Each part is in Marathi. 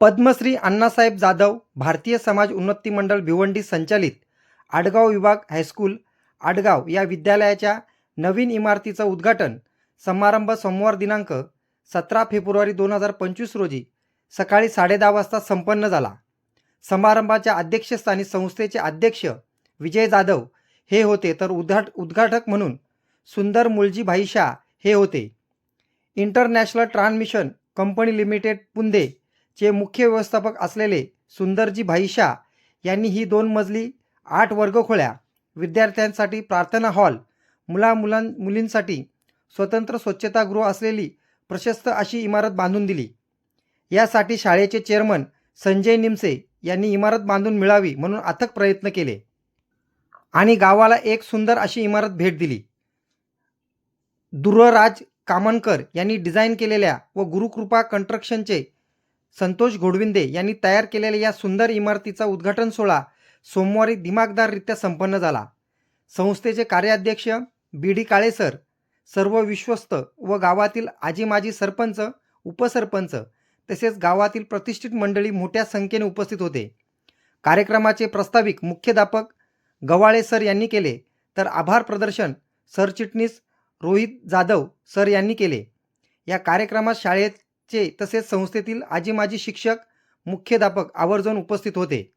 पद्मश्री अण्णासाहेब जाधव भारतीय समाज उन्नती मंडळ भिवंडी संचालित आडगाव विभाग हायस्कूल आडगाव या विद्यालयाच्या नवीन इमारतीचं उद्घाटन समारंभ सोमवार दिनांक सतरा फेब्रुवारी दोन हजार पंचवीस रोजी सकाळी साडेदहा वाजता संपन्न झाला. समारंभाच्या अध्यक्षस्थानी संस्थेचे अध्यक्ष विजय जाधव हे होते तर उद्घाट उद्घाटक म्हणून सुंदर मुलजी शाह हे होते. इंटरनॅशनल ट्रान्समिशन कंपनी लिमिटेड पुंदे चे मुख्य व्यवस्थापक असलेले सुंदरजी भाईशा यांनी ही दोन मजली आठ वर्गखोळ्या विद्यार्थ्यांसाठी प्रार्थना हॉल मुला मुलां मुलींसाठी स्वतंत्र स्वच्छतागृह असलेली प्रशस्त अशी इमारत बांधून दिली. यासाठी शाळेचे चेअरमन संजय निमसे यांनी इमारत बांधून मिळावी म्हणून अथक प्रयत्न केले आणि गावाला एक सुंदर अशी इमारत भेट दिली. दुर्राज कामनकर यांनी डिझाईन केलेल्या व गुरुकृपा कन्स्ट्रक्शनचे संतोष घोडविंदे यांनी तयार केलेल्या या सुंदर इमारतीचा उद्घाटन सोहळा सोमवारी दिमागदाररित्या संपन्न झाला. संस्थेचे कार्याध्यक्ष बी डी काळेसर सर्व विश्वस्त व गावातील आजी माजी सरपंच उपसरपंच तसेच गावातील प्रतिष्ठित मंडळी मोठ्या संख्येने उपस्थित होते. कार्यक्रमाचे प्रस्ताविक मुख्याध्यापक गवाळे सर यांनी केले तर आभार प्रदर्शन सरचिटणीस रोहित जाधव सर यांनी केले. या कार्यक्रमात शाळेत चे तसेच संस्थेतील आजी माजी शिक्षक मुख्याध्यापक आवर्जून उपस्थित होते.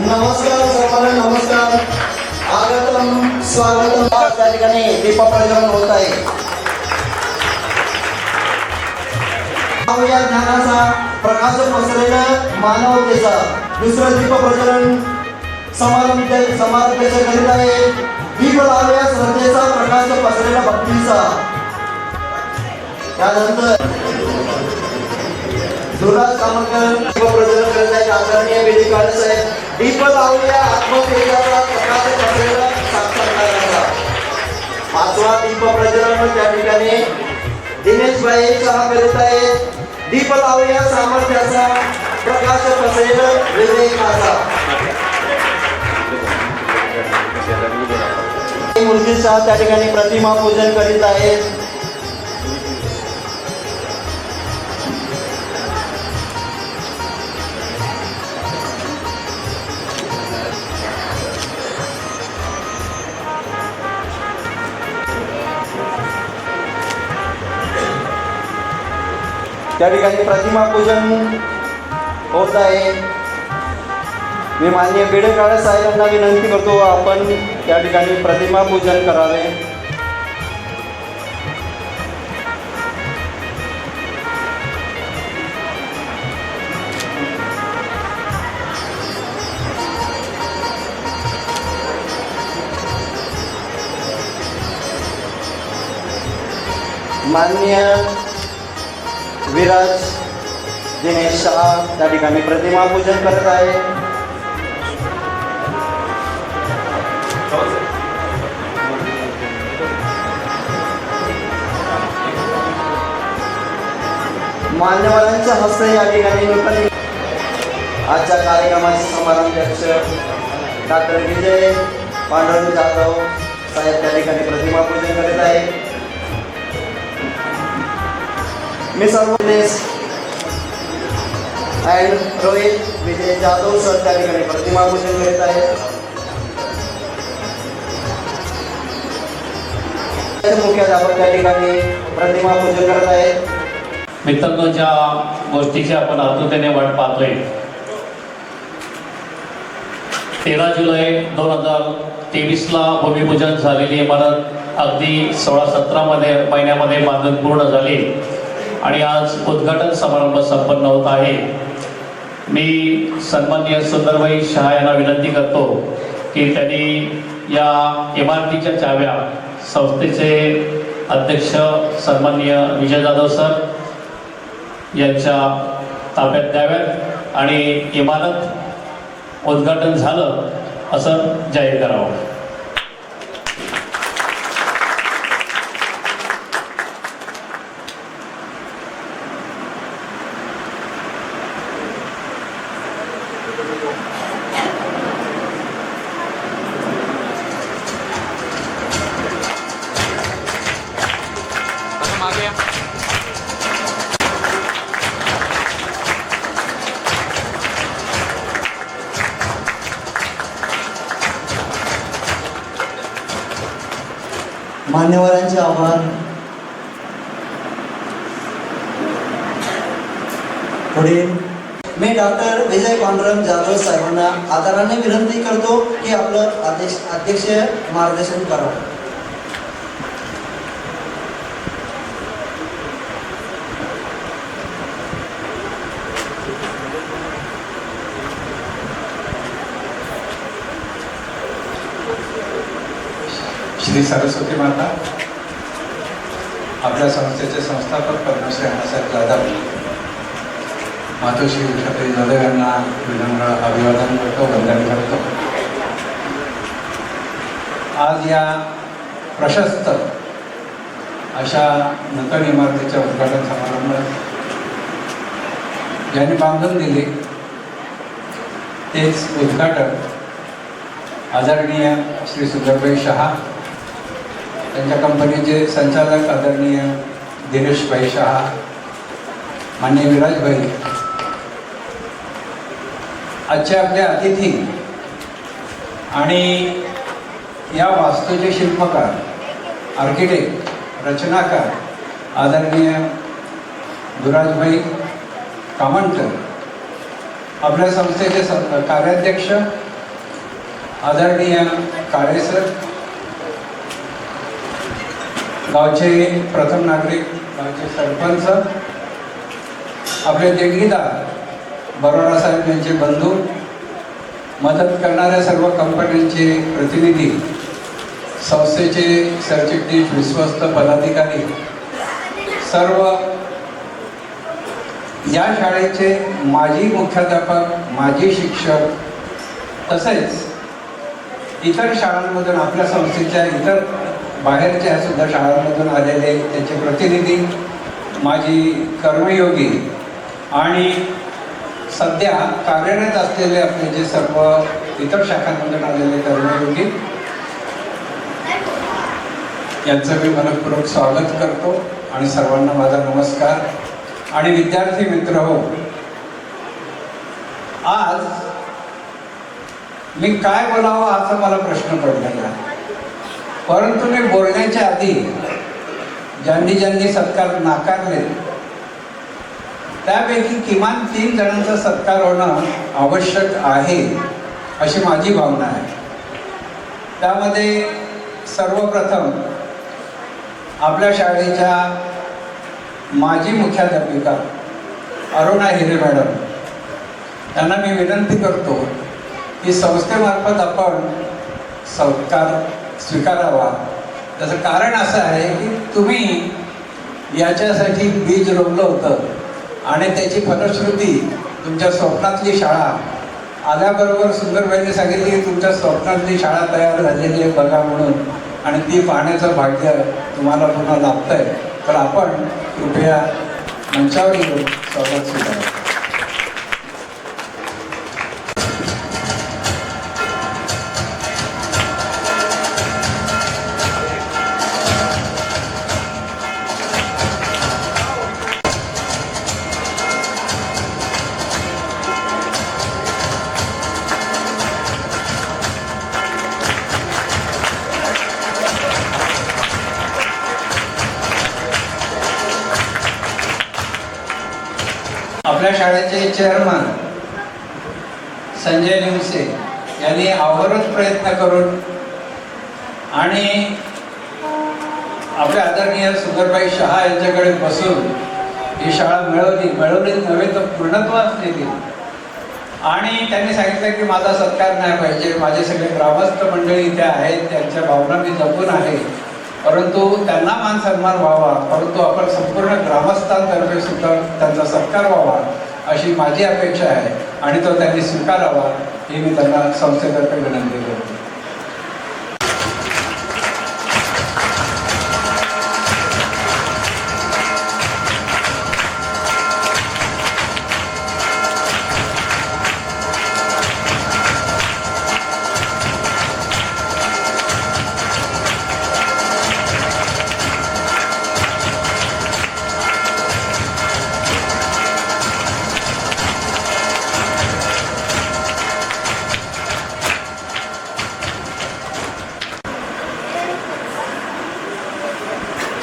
नमस्कार सर्वांना नमस्कार. आगतम स्वागतम. त्या ठिकाणी दीपा प्रज्वलन होत आहे. या ज्ञानाचा प्रकाश पसरलेला मानवतेचा. दुसरं दीप प्रज्वलन समारंभ समारंभाचे करीत आहे. दीप लावया श्रद्धेचा प्रकाश पसरलेला भक्तीचा. त्यानंतर दुर्गाज कामकर दीप प्रज्वलन करत आहेत आदरणीय वेदी काळस आहे दीप लावूया आत्मतेजाचा प्रकाश पसरलेला साक्षात्काराचा पाचवा दीप प्रज्वलन त्या ठिकाणी. दिनेश भाई सहा करीत आहेत. दीप लावूया सामर्थ्याचा. प्रकाश पसरेल विवेकाचा मूर्तीचा त्या ठिकाणी प्रतिमा पूजन करीत आहेत. dari કાંઈ પ્રતિમા પૂજનનું होता आहे मी मान्य बेडेकाळे साहेबांना विनंती करतो आपण त्या ठिकाणी प्रतिमा पूजन करावे मान्य विराज दिनेश शहा त्या ठिकाणी प्रतिमा पूजन करत आहे. मान्यवरांच्या हस्ते या ठिकाणी नूतन आजच्या कार्यक्रमाचे समारंभाध्यक्ष डॉक्टर विजय पांडुरंग जाधव साहेब त्या ठिकाणी प्रतिमा पूजन करत आहे मी सर्व अँड रोहित विजय जाधव सर त्या ठिकाणी प्रतिमा पूजन करीत आहे. मुख्याध्यापक त्या ठिकाणी प्रतिमा पूजन करत आहेत मित्रांनो ज्या गोष्टीची आपण आतुरतेने वाट पाहतोय तेरा जुलै दोन हजार तेवीसला भूमिपूजन झालेली इमारत अगदी सोळा सतरामध्ये महिन्यामध्ये बांधून पूर्ण झाली. आणि आज उद्घाटन समारंभ संपन्न होत आहे. मी सन्माननीय सुंदरबाई शहा यांना विनंती करतो की त्यांनी या इमारतीच्या चाव्या संस्थेचे अध्यक्ष सन्मान्य विजय जाधव सर यांच्या ताब्यात द्याव्यात आणि इमारत उद्घाटन झालं असं जाहीर करावं. पुढे. मी डॉक्टर विजय पांडुरंग जाधव साहेबांना आदराने विनंती करतो की आपलं अध्यक्ष अध्यक्ष मार्गदर्शन करावं श्री सरस्वती माता आपल्या संस्थेचे संस्थापक पद्मश्री अण्णासाहेब जाधव. मातोश्री उषाताई जाधव यांना विनम्र अभिवादन करतो वंदन करतो. आज या प्रशस्त अशा नूतन इमारतीच्या उद्घाटन समारंभात ज्यांनी बांधून दिले तेच उद्घाटन आदरणीय श्री सुंदरबाई शहा त्यांच्या कंपनीचे संचालक आदरणीय दिनेशभाई शहा मान्य विराजभाई आजचे आपले अतिथी आणि या वास्तूचे शिल्पकार आर्किटेक्ट रचनाकार आदरणीय दुराजभाई कामणकर आपल्या संस्थेचे स- कार्याध्यक्ष आदरणीय काळेसर गावचे प्रथम नागरिक गावचे सरपंच आपले देणगीदार बरोडा साहेब यांचे बंधू मदत करणाऱ्या सर्व कंपन्यांचे प्रतिनिधी संस्थेचे सरचिटणीस विश्वस्त पदाधिकारी सर्व या शाळेचे माजी मुख्याध्यापक माजी शिक्षक तसेच इतर शाळांमधून आपल्या संस्थेच्या इतर बाहेरच्या सुद्धा शाळांमधून आलेले त्याचे प्रतिनिधी माझी कर्मयोगी आणि सध्या कार्यरत असलेले आपले जे सर्व इतर शाखांमधून आलेले कर्मयोगी यांचं मी मनपूर्वक स्वागत करतो आणि सर्वांना माझा नमस्कार. आणि विद्यार्थी मित्र हो आज मी काय बोलावं असा मला प्रश्न पडलेला आहे. परंतु मी बोलण्याच्या आधी ज्यांनी ज्यांनी सत्कार नाकारले त्यापैकी किमान तीन जणांचा सत्कार होणं आवश्यक आहे अशी माझी भावना आहे. त्यामध्ये सर्वप्रथम आपल्या शाळेच्या माजी मुख्याध्यापिका अरुणा हिरे मॅडम त्यांना मी विनंती करतो की संस्थेमार्फत आपण सत्कार स्वीकारावा. त्याचं कारण असं आहे की तुम्ही याच्यासाठी बीज रोवलं होतं. आणि त्याची फलश्रुती तुमच्या स्वप्नातली शाळा आल्याबरोबर सुंदरबाईंनी सांगितली की तुमच्या स्वप्नातली शाळा तयार झालेली आहे बघा म्हणून. आणि ती पाहण्याचं भाग्य तुम्हाला पुन्हा लाभतं आहे तर आपण कृपया मंचावर येऊन स्वागत स्वीकारा आपल्या शाळेचे चेअरमन संजय निवसे यांनी अवरत प्रयत्न करून आणि आपल्या आदरणीय सुंदरबाई शहा यांच्याकडे बसून ही शाळा मिळवली. मिळवली नव्हे तर पूर्णत्वास नेली आणि त्यांनी सांगितलं की माझा सत्कार नाही पाहिजे. माझे सगळे ग्रामस्थ मंडळी इथे आहेत. त्यांच्या भावना मी जपून आहे. परंतु त्यांना मान सन्मान व्हावा परंतु आपण संपूर्ण ग्रामस्थांतर्फे सुद्धा त्यांचा सत्कार व्हावा अशी माझी अपेक्षा आहे आणि तो त्यांनी स्वीकारावा ही मी त्यांना संस्थेतर्फे विनंती करतो.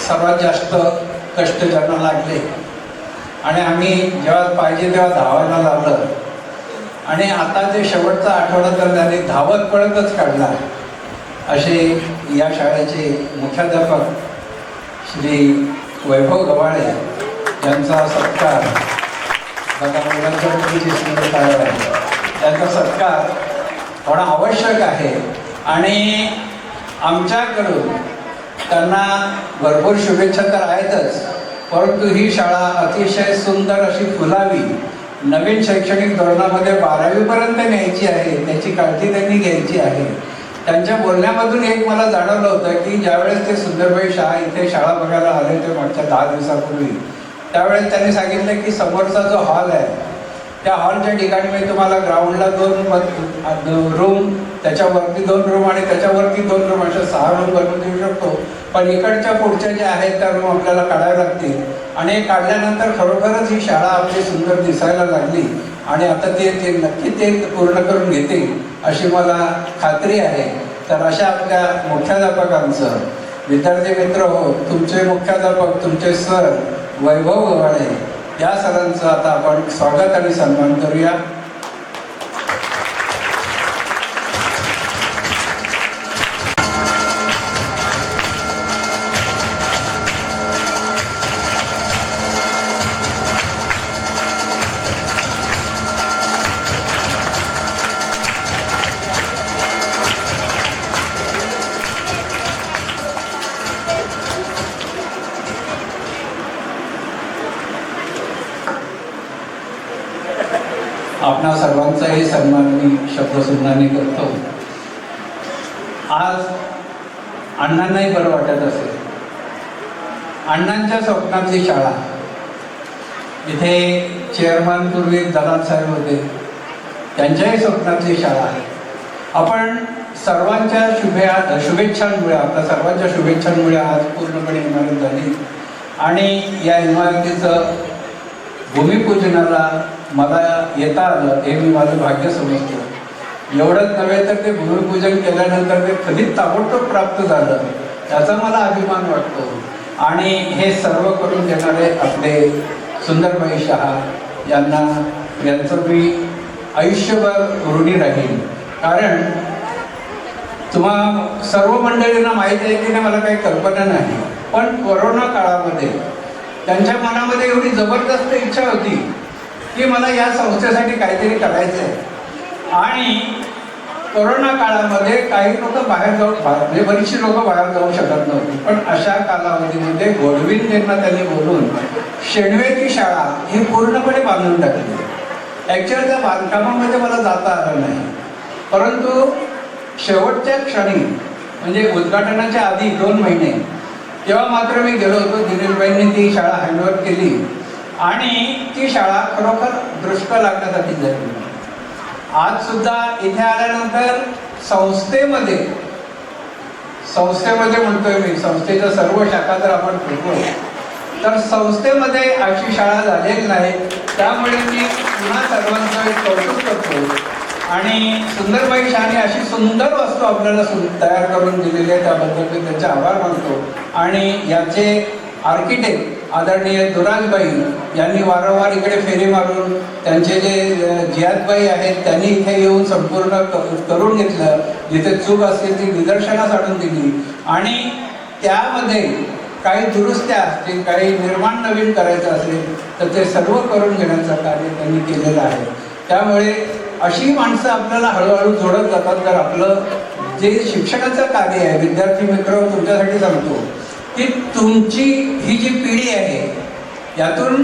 सर्वात जास्त कष्ट ज्यांना लागले. आणि आम्ही जेव्हा पाहिजे तेव्हा धावायला लागलं. आणि आता जे शेवटचा आठवडा तर त्यांनी धावत पळतच काढला असे या शाळेचे मुख्याध्यापक श्री वैभव गव्हाळे यांचा सत्कार मुलांच्या सुंदर तयार आहे. त्यांचा सत्कार होणं आवश्यक आहे. आणि आमच्याकडून त्यांना भरपूर शुभेच्छा तर आहेतच. परंतु ही शाळा अतिशय सुंदर अशी फुलावी. नवीन शैक्षणिक धोरणामध्ये बारावीपर्यंत न्यायची आहे त्याची काळजी त्यांनी घ्यायची आहे. त्यांच्या बोलण्यामधून एक मला जाणवलं होतं की ज्यावेळेस ते सुंदरबाई शहा इथे शाळा बघायला आले ते मागच्या दहा दिवसापूर्वी त्यावेळेस त्यांनी सांगितलं की समोरचा जो हॉल आहे त्या हॉलच्या ठिकाणी मी तुम्हाला ग्राउंडला दोन रूम त्याच्यावरती दोन रूम आणि त्याच्यावरती दोन रूम अशा सहा रूम बनवून देऊ शकतो. पण इकडच्या पुढच्या ज्या आहेत त्या रूम आपल्याला काढाव्या लागतील. आणि हे काढल्यानंतर खरोखरच ही शाळा आपली सुंदर दिसायला लागली. आणि आता ते ते नक्की ते पूर्ण करून घेतील अशी मला खात्री आहे. तर अशा आपल्या मुख्याध्यापकांचं. विद्यार्थी मित्र हो तुमचे मुख्याध्यापक तुमचे सर वैभव गव्हाळे या सरांचं आता आपण स्वागत आणि सन्मान करूया. आपणा सर्वांचाही सन्मान मी शब्दसुन्नाने करतो. आज अण्णांनाही बरं वाटत असेल. अण्णांच्या स्वप्नातली शाळा. इथे चेअरमन पूर्वी दलाल साहेब होते. त्यांच्याही स्वप्नातली शाळा आहे. आपण सर्वांच्या शुभे शुभेच्छांमुळे आपल्या सर्वांच्या शुभेच्छांमुळे आज पूर्णपणे इमारत झाली. आणि या इमारतीचं भूमिपूजनाला मला येता आलं हे मी माझं भाग्य समजतो. एवढंच नव्हे तर ते भूमिपूजन केल्यानंतर ते कधीच ताबडतोब प्राप्त झालं. याचा मला अभिमान वाटतो. आणि हे सर्व करून देणारे आपले सुंदरबाई शहा यांना यांचं मी आयुष्यभर ऋणी राहील कारण तुम्हा सर्व मंडळींना माहिती आहे की नाही मला काही कल्पना नाही. पण कोरोना काळामध्ये त्यांच्या मनामध्ये एवढी जबरदस्त इच्छा होती की मला या संस्थेसाठी काहीतरी करायचं आहे आणि कोरोना काळामध्ये काही लोक बाहेर जाऊ म्हणजे बरीचशी लोक बाहेर जाऊ शकत नव्हती. पण अशा कालावधीमध्ये गोडविंदेंना त्यांनी बोलून शेणवेची शाळा ही पूर्णपणे बांधून टाकली. ॲक्च्युअल त्या बांधकामामध्ये मला जाता आलं नाही. परंतु शेवटच्या क्षणी म्हणजे उद्घाटनाच्या आधी दोन महिने तेव्हा मात्र मी गेलो होतो दिनेशबाईंनी ती शाळा हँडओव्हर केली. आणि ती शाळा खरोखर दृष्ट लागण्यासाठी झाली. आज सुद्धा इथे आल्यानंतर संस्थेमध्ये संस्थेमध्ये म्हणतोय मी संस्थेच्या सर्व शाखा जर आपण फिरतो तर संस्थेमध्ये अशी शाळा झालेली नाही त्यामुळे मी पुन्हा सर्वांचं एक कौतुक करतो. आणि सुंदरबाई शहाने अशी सुंदर वस्तू आपल्याला सु तयार करून दिलेली आहे त्याबद्दल मी त्यांचे आभार मानतो. आणि याचे आर्किटेक्ट आदरणीय दुराजबाई यांनी वारंवार इकडे फेरी मारून त्यांचे जे जियातबाई आहेत त्यांनी इथे येऊन संपूर्ण करून घेतलं. जिथे चूक असते ती निदर्शनास आणून दिली. आणि त्यामध्ये काही दुरुस्त्या असतील काही निर्माण नवीन करायचं असेल तर ते सर्व करून घेण्याचं कार्य त्यांनी केलेलं आहे. त्यामुळे अशी माणसं आपल्याला हळूहळू जोडत जातात. तर आपलं जे शिक्षणाचं कार्य आहे विद्यार्थी मित्र तुमच्यासाठी सांगतो. की तुमची ही जी पिढी आहे यातून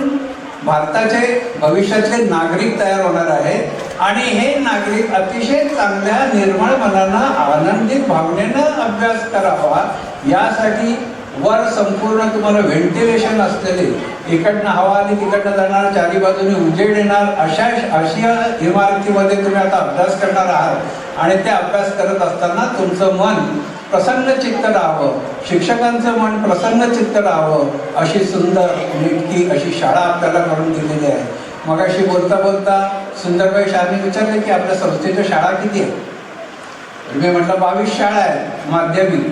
भारताचे भविष्यातले नागरिक तयार होणार आहेत आणि हे नागरिक अतिशय चांगल्या निर्मळ मनानं आनंदित भावनेनं अभ्यास करावा यासाठी वर संपूर्ण तुम्हाला व्हेंटिलेशन असलेले इकडनं हवा आणि तिकडनं जाणार चारी बाजूने उजेड येणार अशा अशा इमारतीमध्ये तुम्ही आता अभ्यास करणार आहात. आणि ते अभ्यास करत असताना तुमचं मन प्रसन्न चित्त राहावं शिक्षकांचं मन प्रसन्न चित्त राहावं अशी सुंदर नेटकी अशी शाळा आपल्याला करून दिलेली आहे. मग अशी बोलता बोलता सुंदरबाई शाळेने विचारले की आपल्या संस्थेच्या शाळा किती आहेत मी म्हटलं बावीस शाळा आहेत माध्यमिक.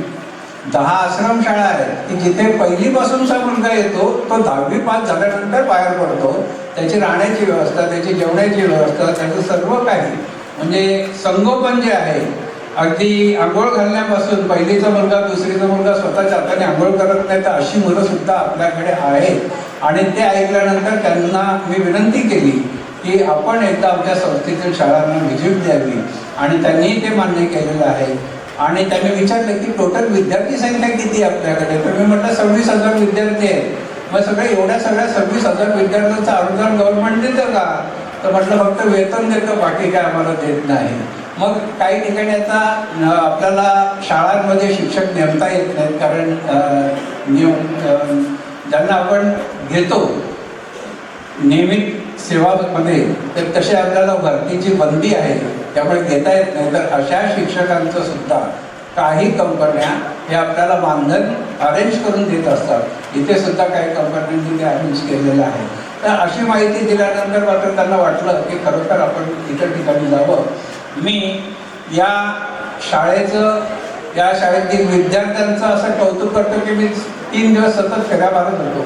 दहा आश्रम शाळा आहेत. की जिथे पहिलीपासूनचा मुलगा येतो तो दहावी पास झाल्यानंतर बाहेर पडतो. त्याची राहण्याची व्यवस्था त्याची जेवण्याची व्यवस्था त्याचं सर्व काही. म्हणजे संगोपन जे आहे अगदी आंघोळ घालण्यापासून पहिलीचा मुलगा दुसरीचा मुलगा स्वतःच्या हाताने आंघोळ करत नाही तर अशी मुलं सुद्धा आपल्याकडे आहेत आणि ते ऐकल्यानंतर त्यांना मी विनंती केली की आपण एकदा आपल्या संस्थेतील शाळांना व्हिजिट द्यावी. आणि त्यांनीही ते मान्य केलेलं आहे. आणि त्यांनी विचारलं की टोटल विद्यार्थी संख्या किती आहे आपल्याकडे? तर मी म्हटलं सव्वीस हजार विद्यार्थी आहेत. मग सगळे एवढ्या सगळ्या सव्वीस हजार विद्यार्थ्यांचं अनुदान गव्हर्नमेंट देतं का? तर म्हटलं फक्त वेतन देतं बाकी काय आम्हाला देत नाही. मग काही ठिकाणी आता आपल्याला शाळांमध्ये शिक्षक नेमता येत नाहीत कारण नियम ज्यांना आपण घेतो नियमित सेवामध्ये तर तसे आपल्याला भरतीची बंदी आहे त्यामुळे घेता येत नाही. तर अशा शिक्षकांचं सुद्धा काही कंपन्या हे आपल्याला मानधन अरेंज करून देत असतात. इथे सुद्धा काही कंपन्यांनी ते अरेंज केलेलं आहे. तर अशी माहिती दिल्यानंतर मात्र त्यांना वाटलं की खरोखर आपण इतर ठिकाणी जावं. मी या शाळेचं या शाळेतील विद्यार्थ्यांचं असं कौतुक करतो की मी तीन दिवस सतत फेऱ्या मारत होतो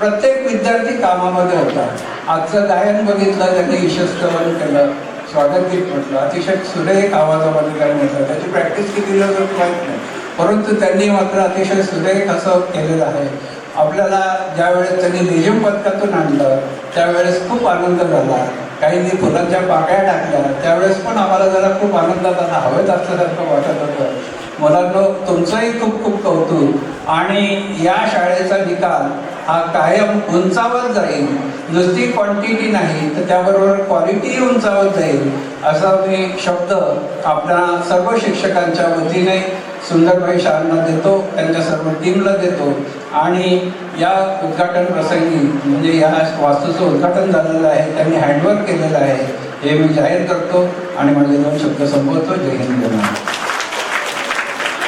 प्रत्येक विद्यार्थी कामामध्ये होता. आजचं गायन बघितलं त्यांनी ईशस्तवन केलं स्वागत गीत म्हटलं. अतिशय सुरेख आवाजामध्ये काय म्हटलं. त्याची प्रॅक्टिस किती दिवस माहीत नाही. परंतु त्यांनी मात्र अतिशय सुरेख असं केलेलं आहे. आपल्याला ज्यावेळेस त्यांनी निजम पदकातून आणलं त्यावेळेस खूप आनंद झाला. काहींनी फुलांच्या पाकळ्या टाकल्या. त्यावेळेस पण आम्हाला जरा खूप आनंदात आता हवेत असल्यासारखं वाटत होतं. मुलांनो तुमचंही खूप खूप कौतुक. आणि या शाळेचा निकाल हा कायम उंचावत जाईल. नुसती क्वांटिटी नाही तर त्याबरोबर क्वालिटीही उंचावत जाईल असा मी शब्द आपल्या सर्व शिक्षकांच्या वतीने सुंदरबाई शाळांना देतो त्यांच्या सर्व टीमला देतो. आणि या उद्घाटन प्रसंगी म्हणजे या वास्तूचं उद्घाटन झालेलं आहे त्यांनी हँडवर्क केलेलं आहे हे मी जाहीर करतो आणि माझे दोन शब्द संपवतो. जय हिंद जय महाराष्ट्र.